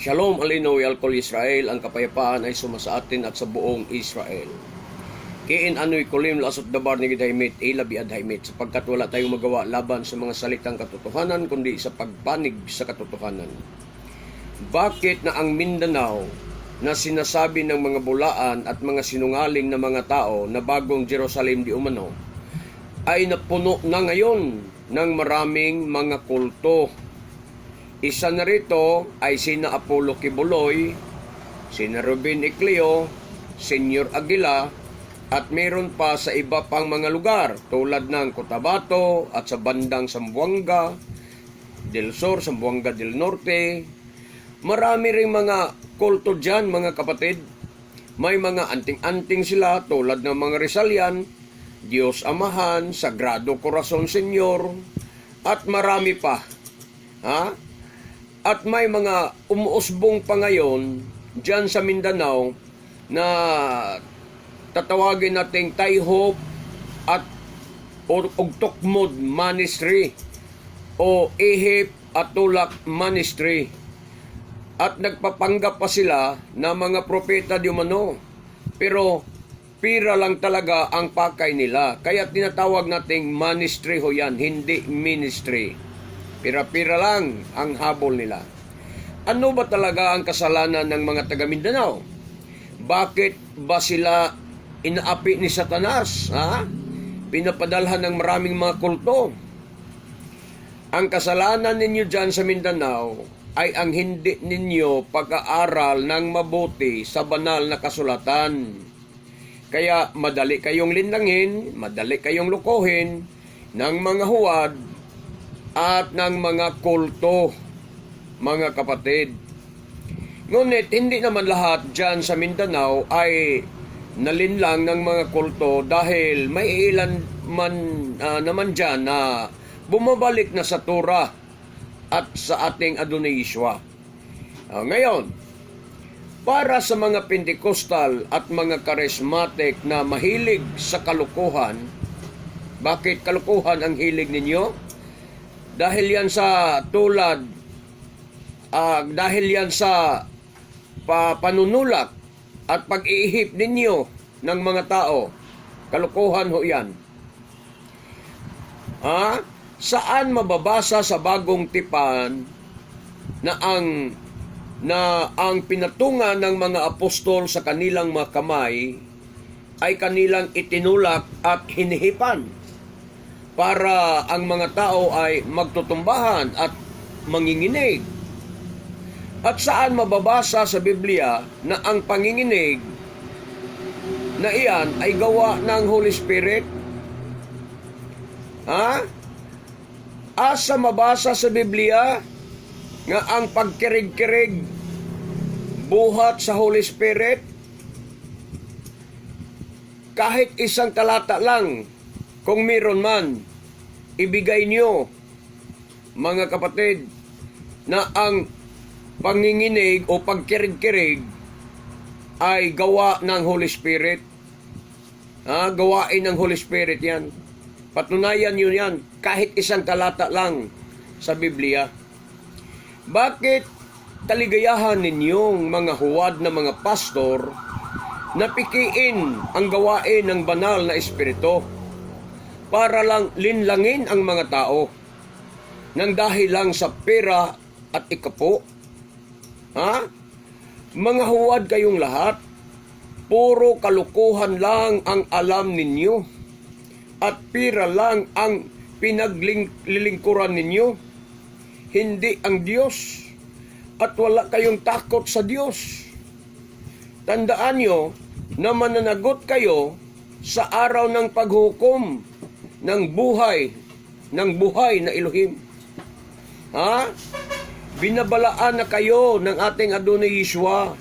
Shalom Alinoy Alkol Israel, ang kapayapaan ay sumasa atin at sa buong Israel. Kiin ano'y kulim lasot dabar ni Gidahimit, ilabi adhimit, sapagkat wala tayong magawa laban sa mga salitang katotohanan, kundi sa pagpanig sa katotohanan. Bakit na ang Mindanao na sinasabi ng mga bulaan at mga sinungaling na mga tao na bagong Jerusalem di umano, ay napuno na ngayon ng maraming mga kulto isa na rito ay sina Apollo Kibuloy, sina Ruben Ecleo, Senyor Aguila, at meron pa sa iba pang mga lugar tulad ng Cotabato at sa bandang Sambuanga, Del Sur, Sambuanga del Norte. Marami ring mga kulto dyan mga kapatid. May mga anting-anting sila tulad ng mga Rizalian, Diyos Amahan, Sagrado Corazon Senyor, at marami pa. Ha? At may mga umuusbong pa ngayon dyan sa Mindanao na tatawagin nating Thai Hope at or Ugtokmod Ministry o Ihip at Tulak Ministry. At nagpapanggap pa sila na mga propeta di umano. Pero pira lang talaga ang pakay nila. Kaya tinatawag nating ministry ho yan, hindi ministry. Pira-pira lang ang habol nila. Ano ba talaga ang kasalanan ng mga taga Mindanao? Bakit ba sila inaapi ni Satanas? Ha? Pinapadalhan ng maraming mga kulto. Ang kasalanan ninyo dyan sa Mindanao ay ang hindi ninyo pag-aaral ng mabuti sa banal na kasulatan. Kaya madali kayong linlangin, madali kayong lukohin ng mga huwad at ng mga kulto, mga kapatid. Ngunit hindi naman lahat dyan sa Mindanao ay nalinlang ng mga kulto dahil may ilan man ah, naman dyan na bumabalik na sa Torah at sa ating Adonai Yeshua. Ah, ngayon, para sa mga Pentecostal at mga charismatic na mahilig sa kalukuhan, bakit kalukuhan ang hilig ninyo? Dahil yan sa tulad, ah, dahil yan sa pa, panunulak at pag-iihip ninyo ng mga tao, kalukuhan ho yan. Ha? Saan mababasa sa bagong tipan na ang na ang pinatungan ng mga apostol sa kanilang mga kamay ay kanilang itinulak at hinihipan? Para ang mga tao ay magtutumbahan at manginginig. At saan mababasa sa Biblia na ang panginginig na iyan ay gawa ng Holy Spirit? Ha? Asa mabasa sa Biblia nga ang pagkirig-kirig buhat sa Holy Spirit? Kahit isang talata lang, kung meron man, ibigay niyo, mga kapatid, na ang panginginig o pagkirig-kirig ay gawa ng Holy Spirit. Ha? Gawain ng Holy Spirit yan. Patunayan yun yan kahit isang talata lang sa Biblia. Bakit kaligayahan ninyong mga huwad na mga pastor na pikiin ang gawain ng banal na espiritu? Para lang linlangin ang mga tao nang dahil lang sa pera at ikapo. Ha? Mga huwad kayong lahat, puro kalukuhan lang ang alam ninyo at pira lang ang pinaglilingkuran ninyo, hindi ang Diyos at wala kayong takot sa Diyos. Tandaan nyo na mananagot kayo sa araw ng paghukom ng buhay, ng buhay na Elohim. Ha? Binabalaan na kayo ng ating Adonai Yeshua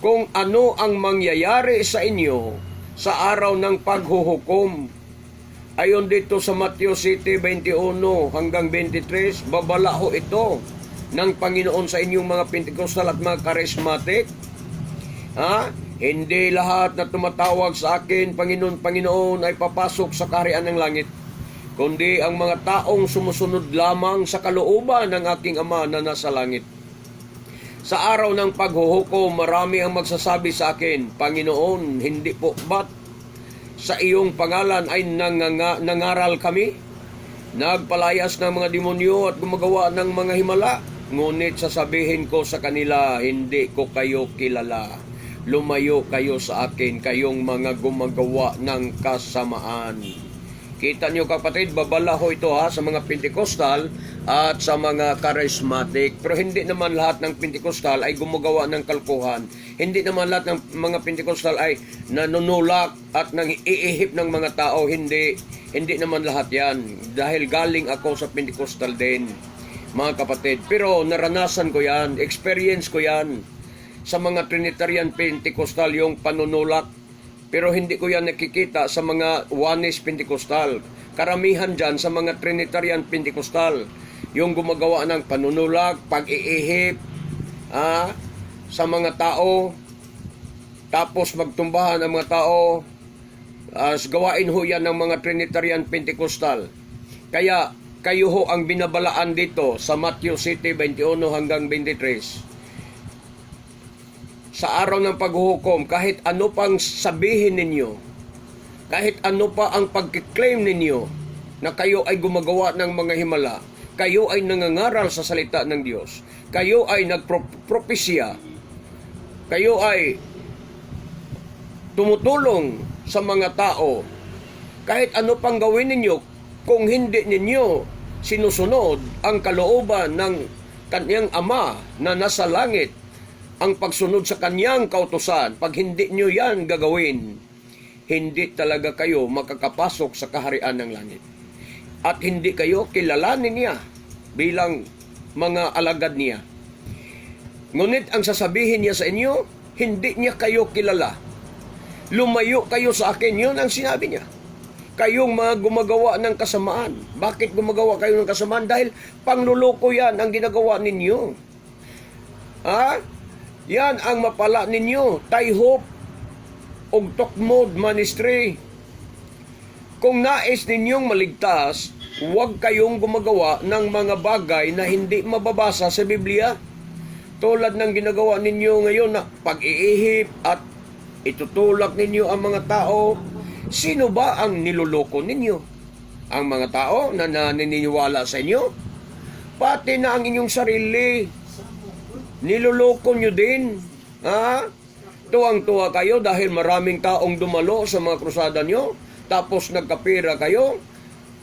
kung ano ang mangyayari sa inyo sa araw ng paghuhukom. Ayon dito sa Matthew City 21 hanggang 23, babala ho ito ng Panginoon sa inyong mga Pentecostal at mga charismatic. Ha? Hindi lahat na tumatawag sa akin, Panginoon, Panginoon, ay papasok sa kaharian ng langit, kundi ang mga taong sumusunod lamang sa kalooban ng aking Ama na nasa langit. Sa araw ng paghuhukom, marami ang magsasabi sa akin, Panginoon, hindi po ba't sa iyong pangalan ay nanganga, nangaral kami? Nagpalayas ng mga demonyo at gumagawa ng mga himala? Ngunit sasabihin ko sa kanila, hindi ko kayo kilala. Lumayo kayo sa akin, kayong mga gumagawa ng kasamaan. Kita nyo kapatid, babalaho ito ha sa mga Pentecostal at sa mga charismatic. Pero hindi naman lahat ng Pentecostal ay gumagawa ng kalkuhan. Hindi naman lahat ng mga Pentecostal ay nanunulak at nang iihip ng mga tao. Hindi. Hindi naman lahat yan. Dahil galing ako sa Pentecostal din, mga kapatid. Pero naranasan ko yan, experience ko yan sa mga Trinitarian Pentecostal yung panunulak pero hindi ko yan nakikita sa mga Oneness Pentecostal. Karamihan dyan sa mga Trinitarian Pentecostal. Yung gumagawa ng panunulak, pag-iihip, ah, sa mga tao, tapos magtumbahan ang mga tao, as gawain ho yan ng mga Trinitarian Pentecostal. Kaya kayo ho ang binabalaan dito sa Matthew City 21 hanggang 23 sa araw ng paghuhukom, kahit ano pang sabihin ninyo, kahit ano pa ang pagkiklaim ninyo na kayo ay gumagawa ng mga himala, kayo ay nangangaral sa salita ng Diyos, kayo ay nagpropesya, kayo ay tumutulong sa mga tao, kahit ano pang gawin ninyo, kung hindi ninyo sinusunod ang kalooban ng kanyang ama na nasa langit, ang pagsunod sa kanyang kautosan, pag hindi nyo yan gagawin, hindi talaga kayo makakapasok sa kaharian ng langit. At hindi kayo kilalanin niya bilang mga alagad niya. Ngunit ang sasabihin niya sa inyo, hindi niya kayo kilala. Lumayo kayo sa akin, yun ang sinabi niya. Kayong mga gumagawa ng kasamaan. Bakit gumagawa kayo ng kasamaan? Dahil pangluloko yan ang ginagawa ninyo. Ha? Yan ang mapala ninyo, Tay Hope og Tokmod Ministry. Kung nais ninyong maligtas, huwag kayong gumagawa ng mga bagay na hindi mababasa sa Biblia. Tulad ng ginagawa ninyo ngayon na pag-iihip at itutulak ninyo ang mga tao. Sino ba ang niloloko ninyo? Ang mga tao na naniniwala sa inyo? Pati na ang inyong sarili Niloloko nyo din. Ha? Tuwang-tuwa kayo dahil maraming taong dumalo sa mga krusada nyo. Tapos nagkapira kayo.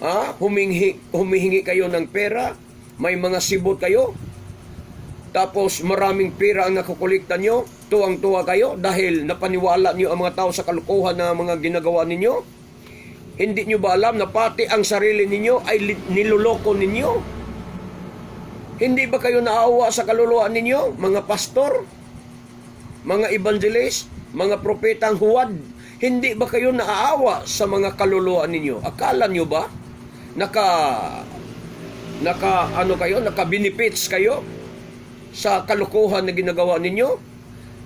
Ha? Humingi, humihingi kayo ng pera. May mga sibot kayo. Tapos maraming pera ang nakukulikta nyo. Tuwang-tuwa kayo dahil napaniwala nyo ang mga tao sa kalukuhan na mga ginagawa ninyo. Hindi nyo ba alam na pati ang sarili ninyo ay niloloko ninyo? Hindi ba kayo naawa sa kaluluwa ninyo, mga pastor, mga evangelist, mga propetang huwad? Hindi ba kayo naaawa sa mga kaluluwa ninyo? Akala nyo ba? Naka, naka, ano kayo, naka benefits kayo sa kalukuhan na ginagawa ninyo?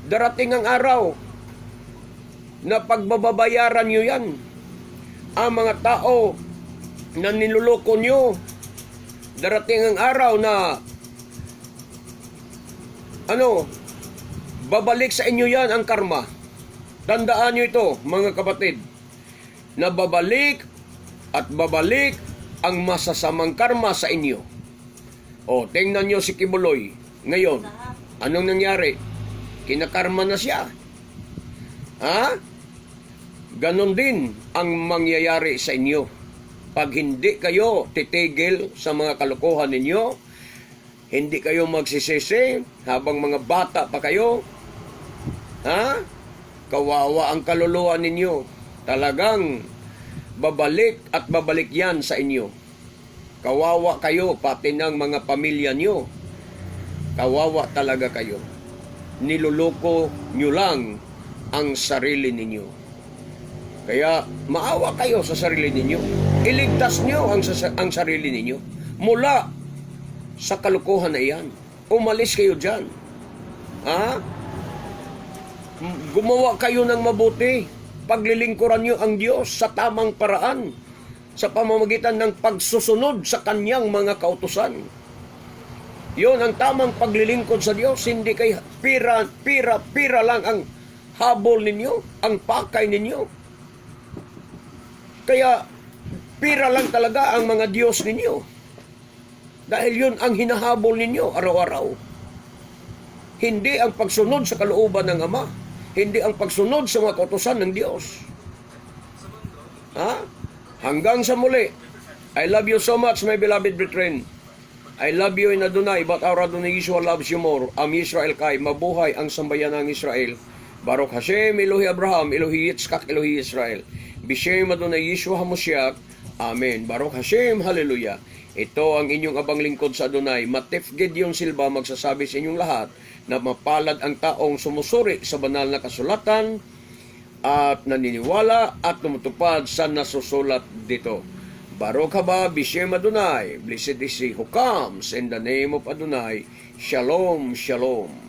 Darating ang araw na pagbababayaran nyo yan. Ang mga tao na niluloko nyo darating ang araw na ano, babalik sa inyo yan ang karma. Tandaan nyo ito, mga kapatid, na babalik at babalik ang masasamang karma sa inyo. O, tingnan nyo si Kibuloy. Ngayon, anong nangyari? Kinakarma na siya. Ha? Ganon din ang mangyayari sa inyo. Pag hindi kayo titigil sa mga kalokohan ninyo, hindi kayo magsisisi habang mga bata pa kayo, ha? Kawawa ang kaluluwa ninyo. Talagang babalik at babalik yan sa inyo. Kawawa kayo, pati ng mga pamilya nyo. Kawawa talaga kayo. Niluloko nyo lang ang sarili ninyo. Kaya maawa kayo sa sarili ninyo. Iligtas nyo ang, ang sarili ninyo mula sa kalukuhan na iyan. Umalis kayo dyan. Ha? Gumawa kayo ng mabuti. Paglilingkuran nyo ang Diyos sa tamang paraan sa pamamagitan ng pagsusunod sa kanyang mga kautusan. Yon ang tamang paglilingkod sa Diyos. Hindi kay pira, pira, pira lang ang habol ninyo, ang pakay ninyo. Kaya pira lang talaga ang mga Diyos ninyo. Dahil yun ang hinahabol ninyo araw-araw. Hindi ang pagsunod sa kalooban ng Ama. Hindi ang pagsunod sa mga kautosan ng Diyos. Ha? Hanggang sa muli. I love you so much, my beloved brethren. I love you in Adonai, but our Adonai Yeshua loves you more. Am Israel kay, mabuhay ang sambayan ng Israel. Baruch Hashem, Elohi Abraham, Elohi Yitzchak, Elohi Israel. Bishem Adonai Yeshua HaMashiach. Amen. Baruch Hashem, Hallelujah. Ito ang inyong abang lingkod sa Adonai. Matif Gideon Silva magsasabi sa inyong lahat na mapalad ang taong sumusuri sa banal na kasulatan at naniniwala at tumutupad sa nasusulat dito. Baruch haba Bishem Adonai. Blessed is he who comes in the name of Adonai. Shalom, shalom.